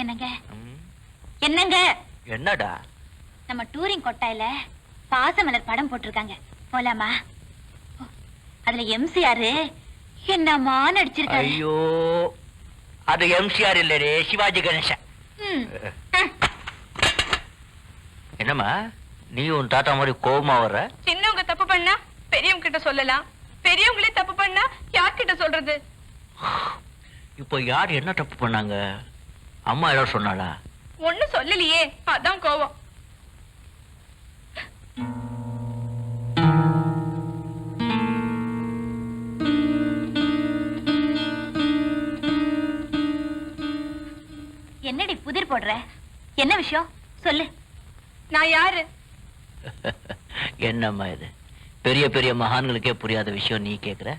என்னங்க? என்னங்க? என்னடா? நம்ம டூரிங் கொட்டாயில பாசமலர் படம் போட்டிருக்காங்க. போலாமா? அதுல எம்சிஆர் என்னமா நடிச்சிருக்காரு ஐயோ அது எம்சிஆர் இல்லடே சிவாஜி கணேசன். என்னம்மா நீ உன் தாத்தா மாதிரி கோபமா வர்ற? சின்னவங்க தப்பு பண்ணா பெரியவங்க கிட்ட சொல்லலாம். பெரியவங்களே தப்பு பண்ணா யார்கிட்ட சொல்றது? இப்போ யார் என்ன தப்பு பண்ணாங்க? அம்மா ஏதாவது சொன்னாளா? ஒண்ணும் சொல்லலையே. அதான் கோவம். என்னடி புதிர் போடுற? என்ன விஷயம்? சொல்லு. நான் யாரு? என்னம்மா இது? பெரிய பெரிய மகான்களுக்கே புரியாத விஷயம் நீ கேக்குற?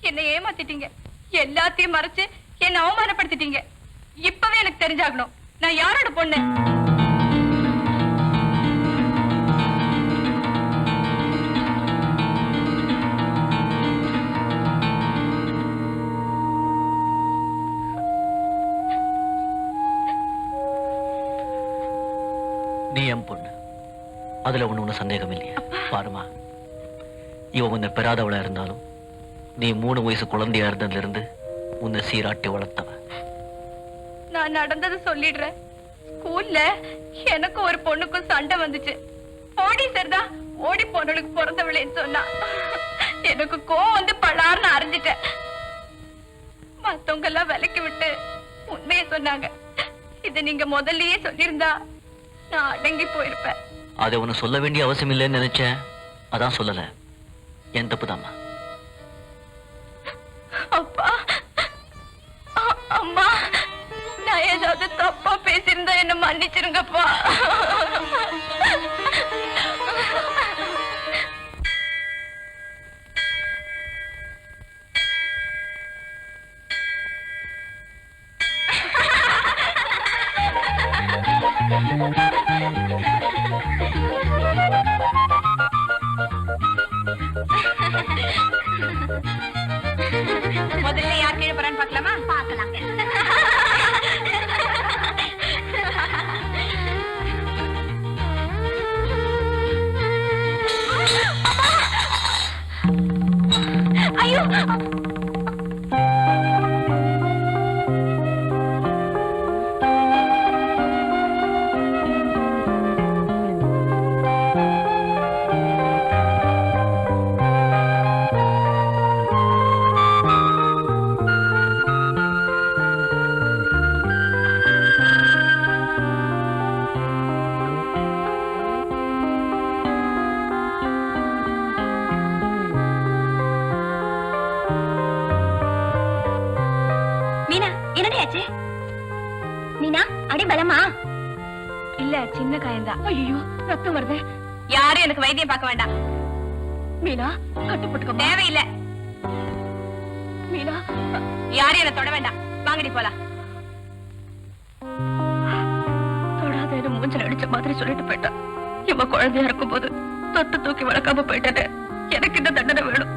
என்னை ஏமாத்திட்டீங்க. எல்லாத்தையும் மறைச்சு என்ன அவமானப்படுத்திட்டீங்க. இப்பவே எனக்கு தெரிஞ்சாகணும். நான் யாரோட பொண்ணு? நீ என் பொண்ணு. அதுல ஒண்ணு ஒண்ணு சந்தேகம் இல்லையா பாருமா. இவ உன்னை பெறாதவளா இருந்தாலும் நீ மூணு வயசு குழந்தையா இருந்ததுல இருந்து உன்னை சீராட்டி வளர்த்தவ. நான் நடந்தது சொல்லிடுறேன். ஸ்கூல்ல எனக்கு ஒரு பொண்ணுக்கும் சண்டை வந்துச்சு. ஓடி சரிதான் ஓடி பொண்ணுக்கு பிறந்தவளேன்னு சொன்னா. எனக்கு கோவம் வந்து பலார்னு அறிஞ்சிட்டேன் மத்தவங்க எல்லாம் விலக்கி விட்டு உண்மைய சொன்னாங்க. இத நீங்க முதல்லயே சொல்லியிருந்தா நான் அடங்கி போயிருப்பேன். அதை உன சொல்ல வேண்டிய அவசியம் இல்லைன்னு நினைச்சேன். அதான் சொல்லல. என் தப்புதாம்மா. என்ன மன்னிச்சிருங்கப்பா. Thank you. அடி பலமா இல்ல சின்ன காயந்தா ஐயோ ரத்தம் வருது. யாரும் எனக்கு வைத்தியம் பார்க்க வேண்டாம். மீனா கட்டுப்பட்டுக்க தேவையில்ல. மீனா யாரும் என்ன தொட வேண்டாம். வாங்கடி போலாம். தொடாத மூஞ்சல் அடிச்ச மாதிரி சொல்லிட்டு போயிட்டா இவ குழந்தையா இருக்கும்போது தொட்டு தூக்கி வளர்க்காம போயிட்டேன்னு எனக்கு இந்த தண்டனை வேணும்.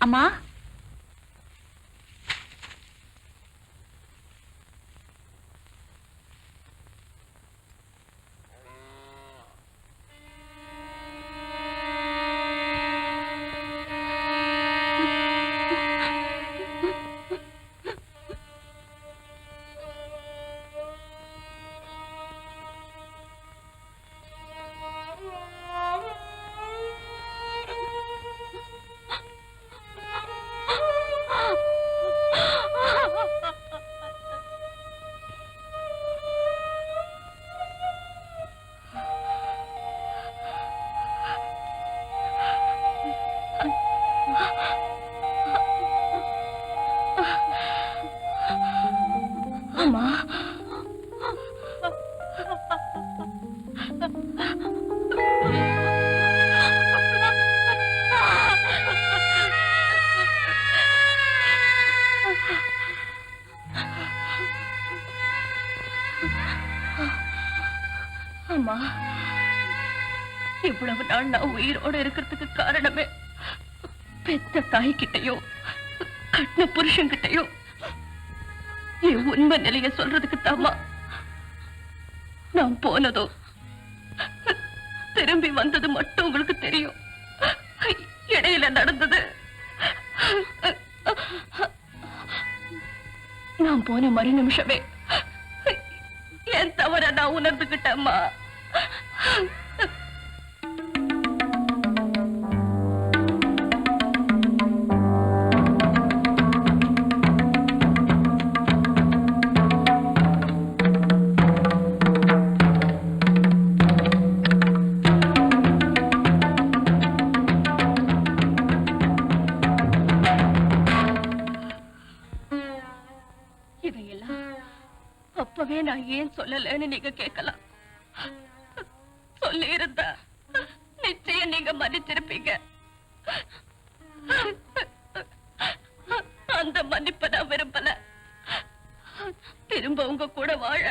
அம்மா அம்மா அம்மா. இவ்வளவு நாள் நான் உயிரோட இருக்கிறதுக்கு காரணமே பெத்த தாய்கிட்டயோ கட்டின புருஷன்கிட்டயோ என் உண்மை நிலைய சொல்றதுக்கு தாமா நான் போனதோ திரும்பி வந்தது மட்டும் உங்களுக்கு தெரியும். இடையில நடந்தது. நான் போன மறு நிமிஷமே என் தவற நான் உணர்ந்துகிட்டேம்மா. இதையெல்லாம் அப்பவே நான் ஏன் சொல்லலைன்னு நீங்க கேட்கலாம். சொல்லி இருந்தா நிச்சயம் நீங்க மன்னிச்சிருப்பீங்க. அந்த மன்னிப்பை நான் விரும்பல. திரும்ப உங்க கூட வாழ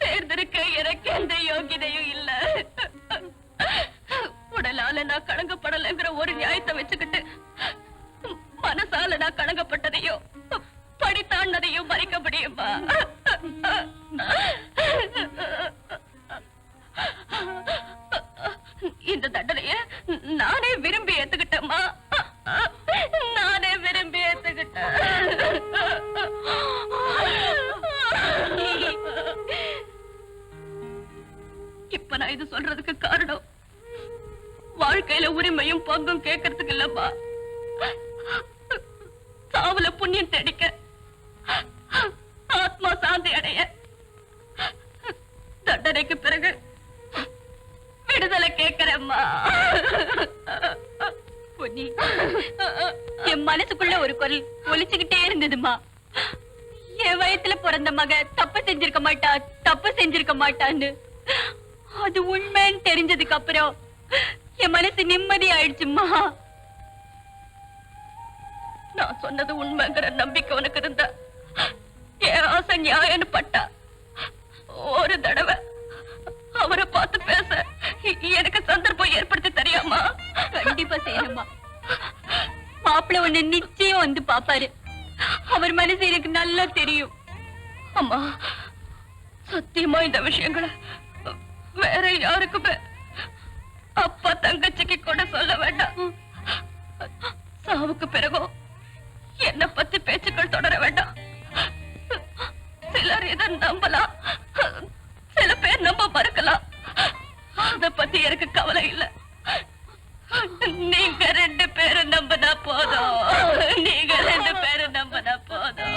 சேர்ந்திருக்க எனக்கு எந்த யோகிதையும் இல்ல. உடலால நான் கலங்கப்படலைங்கிற ஒரு நியாயத்தை வச்சுக்கிட்டு மனசால நான் கலங்கப்பட்டதையும் படித்தாண்டதையும் மறைக்க முடியுமா? நான் இது சொல்றதுக்கு காரணம். வாழ்க்கையில உரிமையும் பங்கும் கேட்கறதுக்கு இல்லப்பா சாவுல புண்ணியம் தேடிக்க ஆத்மா சாந்தி அடைய தண்டனைக்கு பிறகு விடுதலை கேட்கிறேம்மா. பொன்னி என் மனசுக்குள்ள ஒரு குரல் ஒலிச்சுக்கிட்டே இருந்ததுமா என் வயசுல பிறந்த மக தப்பு செஞ்சிருக்க மாட்டா தப்பு செஞ்சிருக்க மாட்டான்னு அது உண்மைன்னு தெரிஞ்சதுக்கு அப்புறம் என் மனசு நிம்மதி ஆயிடுச்சுமா நான் சொன்னது உண்மைங்கிற நம்பிக்கை உனக்கு இருந்தா என் ஆசை நியாயம்னு பட்டா. ஒரு தடவை அவரை பார்த்து பேச எனக்கு சந்தர்ப்பம் ஏற்படுத்தி தெரியாமா? கண்டிப்பா செய்யணுமா மாப்பிள்ள உன்னை நிச்சயம் வந்து பாப்பாரு அவர் மனசு எனக்கு நல்லா தெரியும். அம்மா சத்தியமா இந்த விஷயங்களை வேற யாருக்குமே அப்பா தங்கச்சிக்கு கூட சொல்ல வேண்டாம். சாவுக்கு பிறகும் என்ன பத்தி பேச்சுக்கள் தொடர வேண்டாம். சிலர் இதை நம்பலாம். சில பேர் நம்ப மறுக்கலாம். அத பத்தி எனக்கு கவலை இல்ல. நீங்க ரெண்டு பேரும் நம்பினா போதும். நீங்க ரெண்டு பேரும் நம்பினா போதும்.